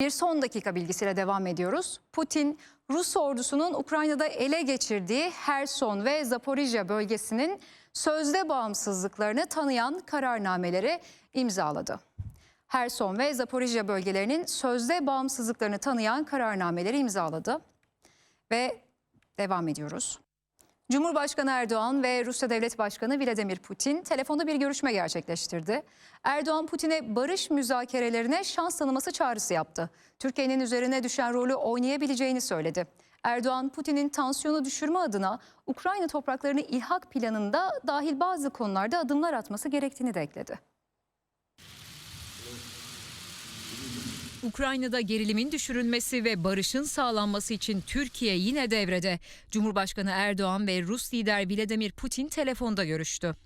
Bir son dakika bilgisiyle devam ediyoruz. Putin, Rus ordusunun Ukrayna'da ele geçirdiği Herson ve Zaporijya bölgesinin sözde bağımsızlıklarını tanıyan kararnameleri imzaladı. Herson ve Zaporijya bölgelerinin sözde bağımsızlıklarını tanıyan kararnameleri imzaladı. Ve devam ediyoruz. Cumhurbaşkanı Erdoğan ve Rusya Devlet Başkanı Vladimir Putin telefonda bir görüşme gerçekleştirdi. Erdoğan Putin'e barış müzakerelerine şans tanıması çağrısı yaptı. Türkiye'nin üzerine düşen rolü oynayabileceğini söyledi. Erdoğan Putin'in tansiyonu düşürme adına Ukrayna topraklarını ilhak planında dahil bazı konularda adımlar atması gerektiğini de ekledi. Ukrayna'da gerilimin düşürülmesi ve barışın sağlanması için Türkiye yine devrede. Cumhurbaşkanı Erdoğan ve Rus lider Vladimir Putin telefonda görüştü.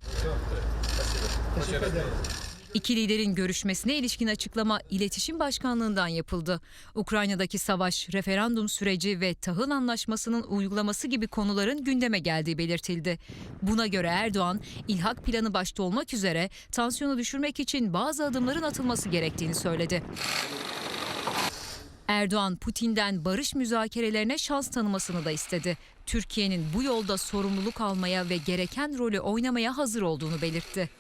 İki liderin görüşmesine ilişkin açıklama İletişim Başkanlığından yapıldı. Ukrayna'daki savaş, referandum süreci ve tahıl anlaşmasının uygulaması gibi konuların gündeme geldiği belirtildi. Buna göre Erdoğan, ilhak planı başta olmak üzere tansiyonu düşürmek için bazı adımların atılması gerektiğini söyledi. Erdoğan Putin'den barış müzakerelerine şans tanımasını da istedi. Türkiye'nin bu yolda sorumluluk almaya ve gereken rolü oynamaya hazır olduğunu belirtti.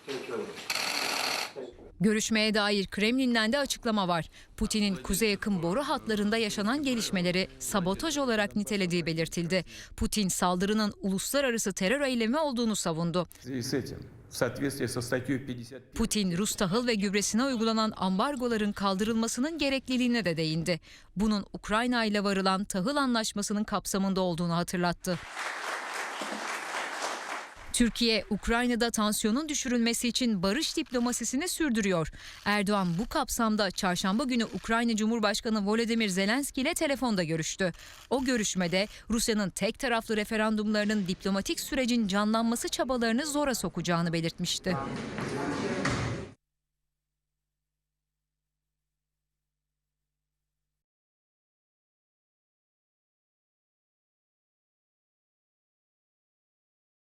Görüşmeye dair Kremlin'den de açıklama var. Putin'in kuzey yakın boru hatlarında yaşanan gelişmeleri sabotaj olarak nitelediği belirtildi. Putin saldırının uluslararası terör eylemi olduğunu savundu. Putin, Rus tahıl ve gübresine uygulanan ambargoların kaldırılmasının gerekliliğine de değindi. Bunun Ukrayna ile varılan tahıl anlaşmasının kapsamında olduğunu hatırlattı. Türkiye, Ukrayna'da tansiyonun düşürülmesi için barış diplomasisini sürdürüyor. Erdoğan bu kapsamda çarşamba günü Ukrayna Cumhurbaşkanı Volodymyr Zelenski ile telefonda görüştü. O görüşmede Rusya'nın tek taraflı referandumlarının diplomatik sürecin canlanması çabalarını zora sokacağını belirtmişti.